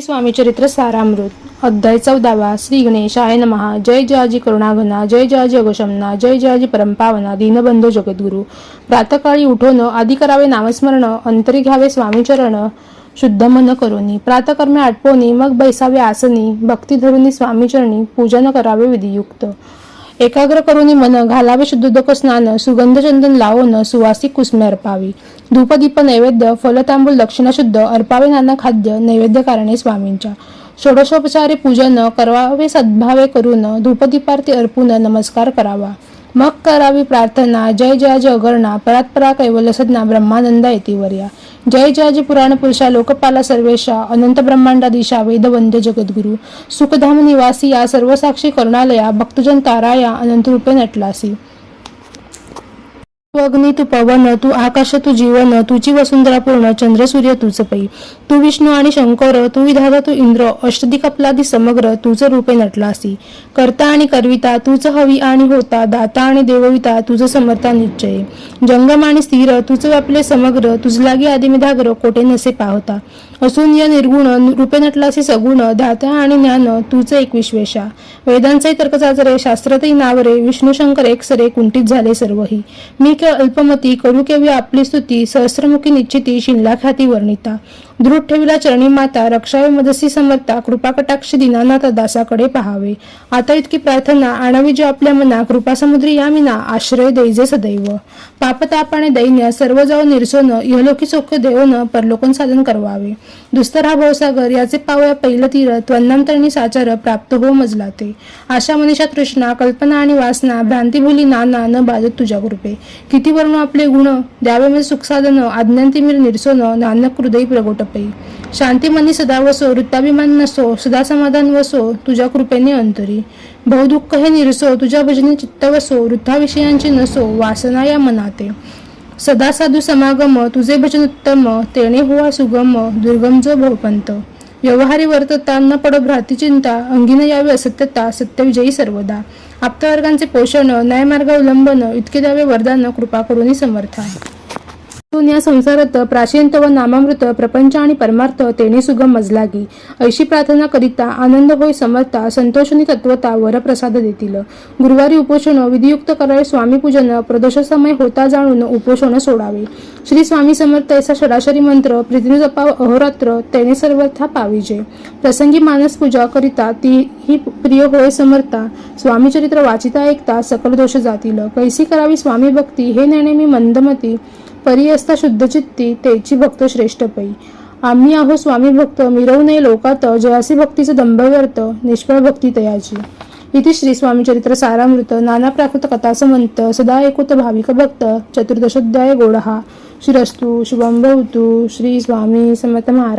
स्वामी चरित्र सारामृत अध्याय चौदावा श्री गणेशाय नमहा जय जयाजी करुणाघना जय जयाजी अगोशमना जय जयाजी परमपावना दीनबंधू जगद्गुरु. प्रातकाळी उठोन आधी करावे नामस्मरण अंतरी घ्यावे स्वामीचरण शुद्ध मन करोनी. प्रातकर्मे आटपोनी मग बैसावे आसनी भक्ती धरुनी स्वामीचरणी पूजन करावे विधियुक्त. एकाग्र करून मन घालावे शुद्धोदक स्नान सुगंध चंदन लावून सुवासिक कुसमे अर्पावी. धूपदीप नैवेद्य फलतांबूल दक्षिणशुद्ध अर्पावे नाना खाद्य नैवेद्य कारणे स्वामींच्या. षोडशोपचारे पूजन करावे सद्भावे करून धूपदीपार्थी अर्पून नमस्कार करावा. मग करावी प्रार्थना जय जय जगरणा परात्परा कैवलसदना ब्रह्मानंद ब्रह्मानंदा येतीवर्या जय जय पुराण पुरुषा लोकपाला सर्वेशा अनंत ब्रह्मांडादिशा वेदवंद्य जगद्गुरु सुखधाम निवासी या सर्वसाक्षी करुणालया भक्तजन ताराया अनंत रूपे नटलासी. तू अग्नी तू पवन तू आकाश तू जीवन तुझी वसुंधरा पूर्ण चंद्र सूर्य तुझं पै. तू विष्णू आणि शंकर तू विधाता तू इंद्र अष्टदिक अपलादी समग्र तुझं रूपे नटलासी. करता आणि करविता तूच हवी आणि होता दाता आणि देवविता तुझं समर्था निश्चय. जंगम आणि स्थिर तुझं व्यापले समग्र तुझलागी आदिमिधाग्र कोठे नसे पाहता. असून या निर्गुण रूपे नटलासी सगुण धाता आणि ज्ञान तुझं एक विश्वेशा. वेदांचे तर्क चाचरे शास्त्रतही नावरे विष्णू शंकर एक सरे कुंठित झाले सर्वही. मी अल्पमती करू केवी आपली स्तुती सहस्रमुखी निश्चिती शिल्लाख्याती वर्णिता. दृढ ठेविला चरणी माता रक्षावे मदसी समर्था कृपाकटाक्ष दिनानाथ दासाकडे पहावे. आता इतकी प्रार्थना आणावी जो आपल्या मना कृपासमुद्री या यामिना आश्रय दैजे सदैव. पापतापाने दैन्य सर्व जाऊ निरसोन इहलोकी चोख देवन परलोकन साधन करवावे. दुस्तर हा भवसागर याचे पावया पहिलं तीर त्वन्नांतरणी साचार प्राप्त हो मजला ते आशा मनीषा तृष्णा कल्पना आणि वासना भ्रांतीभुली नाना न बाजत तुझ्या कृपे. किती वर्ण आपले गुण द्यावे म्हणजे सुखसाधन आज्ञांतिमीर निरसोन नानक हृदय प्रगोटपै शांती शांतीमनी सदा वसो वृत्ताभिमान नसो सदा समाधान वसो तुझ्या कृपेने अंतरी. बहुदुःख हे निरसो तुझ्या भजनी चित्त वसो वृद्धाविषयांची नसो वासना या मनाते. सदा साधू समागम तुझे भजन उत्तम तेणे हुवा सुगम दुर्गम जो भवपंत. व्यवहारी वर्तता न पडो भ्राती चिंता अंगीन यावी असत्यता सत्यविजयी सर्वदा. आप्तवर्गांचे पोषण न्यायमार्ग अवलंबन इतके द्यावे वरदान कृपा करूनही समर्था. या संसारात प्राचीनत व नामामृत प्रपंच आणि परमार्थ तेने सुगम मजलागी. ऐशी प्रार्थना करिता आनंद होय समर्था संतोषणी तत्वता वरप्रसाद देतील. गुरुवारी उपोषण विधियुक्त करावे स्वामी पूजन प्रदोष समय होता जाणून उपोषण सोडावे. श्री स्वामी समर्थ ऐसा षडाशरी मंत्र प्रीतीने जपाव अहोरात्र तेने सर्वथा पाविजे. प्रसंगी मानस पूजा करिता ती ही प्रिय होय समर्था स्वामी चरित्र वाचिता ऐकता सकल दोष जातील. कैसी करावी स्वामी भक्ती हे नेणे मी मंदमती. परी असता शुद्ध चित्ती तेची भक्त श्रेष्ठ पै. आम्ही आहो स्वामी भक्त मिरवू नये लोकात जयासी भक्तीचं दंभ व्यर्थ निष्फळ भक्ती तयाची. इथे श्री स्वामी चरित्र सारामृत नाना प्राकृत कथासमंत सदा एकुत भाविक भक्त चतुर्दशोध्याय गोडहा. श्रीरस्तु शुभम भवतु श्री स्वामी समर्थ महाराज.